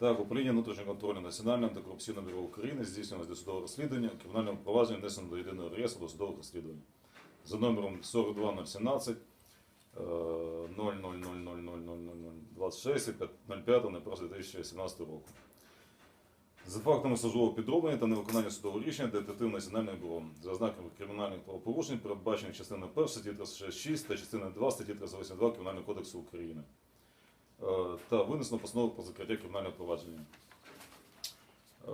Так, управління внутрішнього контролю Національного антикорупційного бюро України здійснювалось досудове розслідування у кримінальному провадженні внесено до єдиного реєстру досудових розслідувань. За номером 42017 е, 00000026 05 на 2017 року. За фактами службового підроблення та невиконання судового рішення детектив Національного бюро. За ознаками кримінальних правопорушень, передбачених частиною 1 статті 366 та частиною 2 статті 382 Кримінального кодексу України та винесено постанову про закриття кримінального провадження. Е,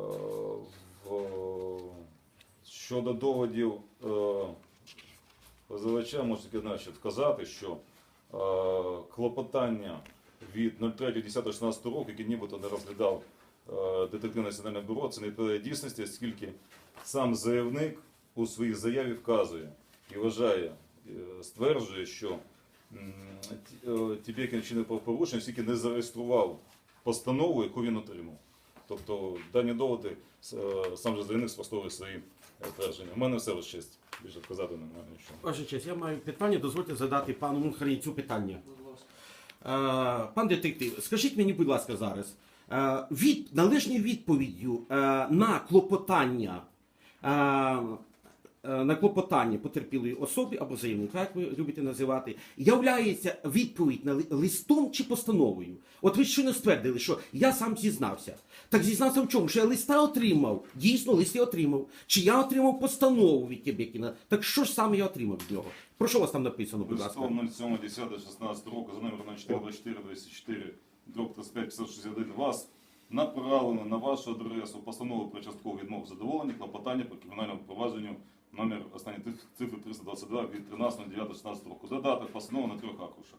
Щодо доводів е, позивача, можу тільки значить, вказати, що е, клопотання від 03.10.16 року, яке нібито не розглядав е, детектив Національного бюро, це не відповідає дійсності, оскільки сам заявник у своїй заяві вказує і вважає, е, стверджує, що м, ті- е, вчинив правопорушення, оскільки не зареєстрував постанову, яку він отримав. Тобто дані доводи е, сам же заявник спростовує свої е, твердження. У мене все лише честь. Більше сказати немає нічого. Ваша честь, я маю питання, дозвольте задати пану Мухарійцю питання. Пан детектив, скажіть мені, будь ласка, зараз, е, від, належною відповіддю на клопотання. На клопотання потерпілої особи або заявника, як ви любите називати, являється відповідь на листом чи постановою. От ви щойно ствердили, що я сам зізнався. Так зізнався в чому? Що я листа отримав, дійсно лист я отримав. Чи я отримав постанову від Кебекіна? Так що ж саме я отримав від нього? Про що у вас там написано, будь ласка? Листом 07.10.16 року за номером 04 24 дроб 35 561 вас направлено на вашу адресу постанову про часткову відмову задоволення клопотання по кримінальному провадженню номер останні цифри 322 від 13.09.16 року. Задаток постанови на трьох аркушах.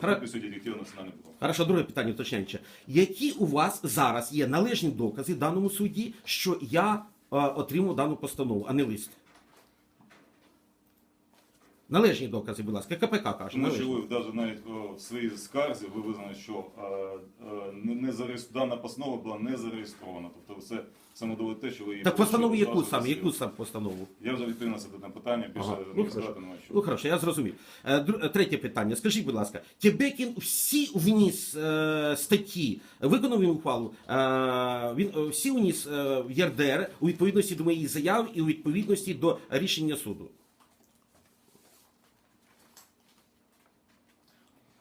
За підписю директива Національного. Хорошо, друге питання уточняюче. Які у вас зараз є належні докази в даному суді, що я е, отримав дану постанову, а не лист? Належні докази, будь ласка, КПК каже. Тому що належні. ви навіть навіть о, в своїй скарзі ви визнали, що е, е, не, не зареєс- дана постанова була не зареєстрована. Тобто це саме доводить те, що ви її Так постанову яку саме? Яку саме постанову? Я вже відповів на це дане питання, більше Ага. не Ну, сказати хорошо. немає що. Ну хорошо, я зрозумів. Е, дру- е, Третє питання. Скажіть, будь ласка, Тєбекін всі вніс е, статті, виконав він ухвалу, е, він е, всі вніс е, в ЄРДР у відповідності до моєї заяви і у відповідності до рішення суду.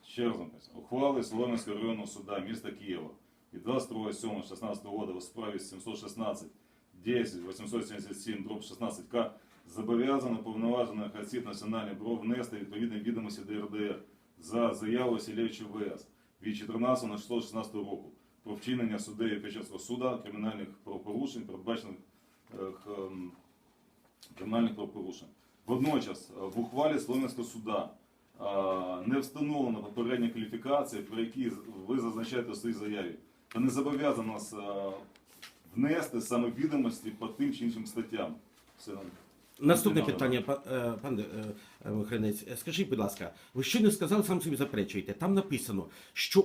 Ще раз написано. Ухвали Солом'янського районного суда міста Києва від 22.07.16 року у справі 716 10 877 дроб 16К зобов'язано повноважених осіб Національного бюро внести відповідні відомості до РДР за заявою Сілєвича ВС від 14 на 16 року про вчинення суддею Печерського суда кримінальних правопорушень, передбачених ем, кримінальних правопорушень. Водночас е, в ухвалі Солом'янського суда е, не встановлена попередня кваліфікація, про які ви зазначаєте у своїй заяві, не зобов'язано нас е, внести саме відомості по тим чи іншим статтям. Все. Наступне питання, пане е, пан е, Михайлець, е, скажіть, будь ласка, ви щойно сказали, сам собі заперечуєте. Там написано, що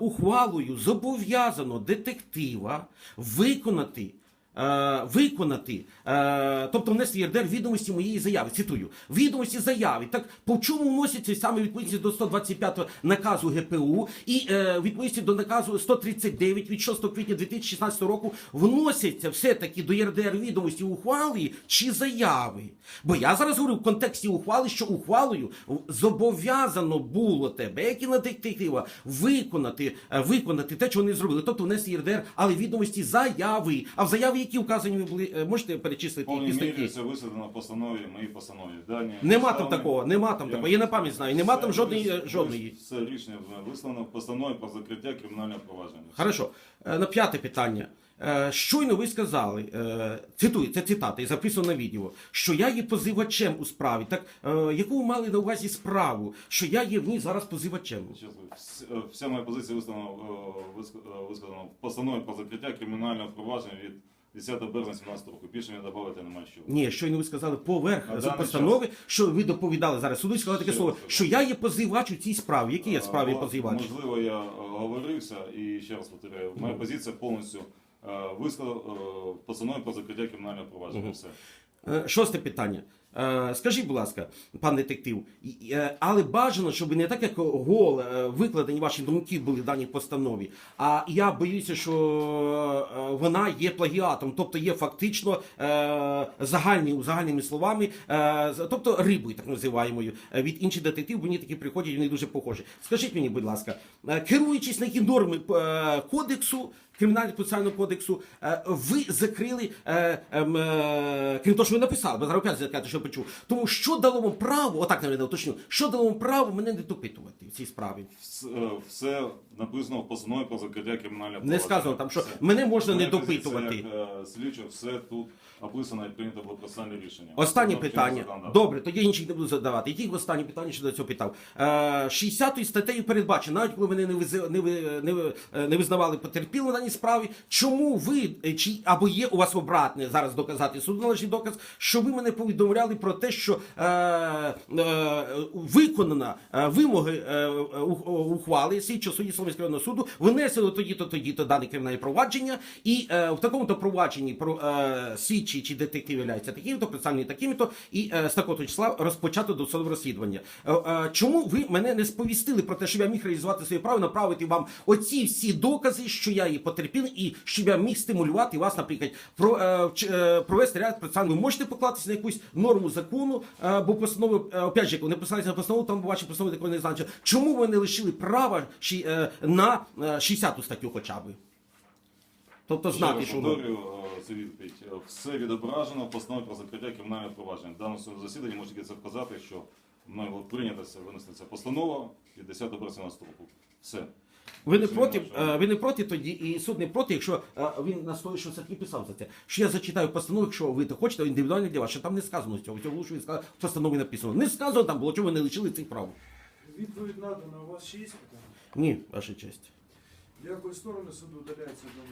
ухвалою зобов'язано детектива виконати. Е, Виконати, е, тобто внести ЄРДР відомості моєї заяви. Цитую, відомості заяви. Так по чому вносяться саме відповідності до 125 наказу ГПУ і е, відповідності до наказу 139 від 6 квітня 2016 року вносяться все-таки до ЄРДР відомості ухвали чи заяви. Бо я зараз говорю в контексті ухвали, що ухвалою зобов'язано було тебе, як і на детектива, виконати, виконати те, що вони зробили, тобто внести ЄРДР, але відомості заяви. А в заяві, які вказані ви були, е, можете перечислити повній які мірі статті? це висвітлено в постанові, моїй постанові. Дані Нема там обставини- такого, нема там Я- такого. Я на пам'ять знаю. Нема там Все жодної вис- жодної. Все рішення висловлено в постанові про закриття кримінального провадження. Хорошо. Е, На п'яте питання. Е, Щойно ви сказали, е, цитую, це цитата і записано на відео, що я є позивачем у справі. Так е, яку ви мали на увазі справу, що я є в ній зараз позивачем? Щас ви- вс- е, Вся моя позиція висловлена, е, виск- е, висказана в постанові про закриття кримінального провадження від 10 березня 17 року. Більше мені додати немає що. Ні, щойно ви сказали поверх даний постанови, що ви доповідали зараз. Суду сказали таке Ще слово, раз кажу. що я є позивач у цій справі. Які я справі А, позивач? Можливо, я е, оговорився і ще раз повторяю, моя позиція повністю е, висказана е, в постанові про закриття кримінального провадження. Все. Е, Шосте питання. Е, Скажіть, будь ласка, пан детектив, е, але бажано, щоб не так, як гол викладені ваші думки були в даній постанові. А я боюся, що вона є плагіатом, тобто є фактично загальні, загальними словами, тобто рибою, так називаємою, від інших детективів, мені такі приходять, вони дуже похожі. Скажіть мені, будь ласка, керуючись на які норми кодексу, кримінального процесуального кодексу, е, ви закрили, е, ем, е, крім того, що ви написали, бо зараз опять що я почув. Тому що дало вам право, отак навіть уточню, що дало вам право мене не допитувати в цій справі? Все, все написано в постанові про закриття кримінального Не сказано там, що Все. мене можна не Моя позиція допитувати. Е, все тут описано і прийнято було процесуальне рішення. Останнє Воно питання. Добре, тоді інших не буду задавати. Які останні питання щодо цього питав? Е, 60 статтею передбачено, навіть коли мене не, визи- не, ви- не, ви- не визнавали потерпілим в даній справі, чому ви, е, чи або є у вас обратне зараз доказати суду належний доказ, що ви мене повідомляли про те, що е, е, виконана е, вимоги е, у- ухвали слідчого судді Солом'янського суду, винесено тоді-то, тоді-то дане кримінальне провадження, і е, в такому-то провадженні про е, слідчий чи детектив являється таким-то, представлені такими-то, і е, з такого числа розпочато досудове розслідування. Е, е, чому ви мене не сповістили про те, щоб я міг реалізувати своє право, направити вам оці всі докази, що я є потерпілий, і щоб я міг стимулювати вас, наприклад, про, е, е, провести ряд процесуальних. Ви можете поклатися на якусь норму закону, е, бо постанови, е, опять же, як вони писалися на постанову, там ваші постанови такої не значить. Чому ви не лишили права е, на е, 60 статтю хоча б? Тобто знати, що повторюю відповідь. Все відображено в постанові про закриття кримінального провадження. В даному засіданні можна тільки це вказати, що мною це, винесена ця постанова від 10 березня 17 року. Все. Ви не проти, е, ви не проти тоді, і суд не проти, якщо е, він настоює, що все-таки писав за це. Що я зачитаю постанову, якщо ви то хочете, індивідуально для вас, що там не сказано цього. Цього що він сказав, в постанові написано. Не сказано там було, чого ви не лишили цих прав. Відповідь надана. У вас ще є питання? Ні, ваша честь. Дякую сторони суду удаляється до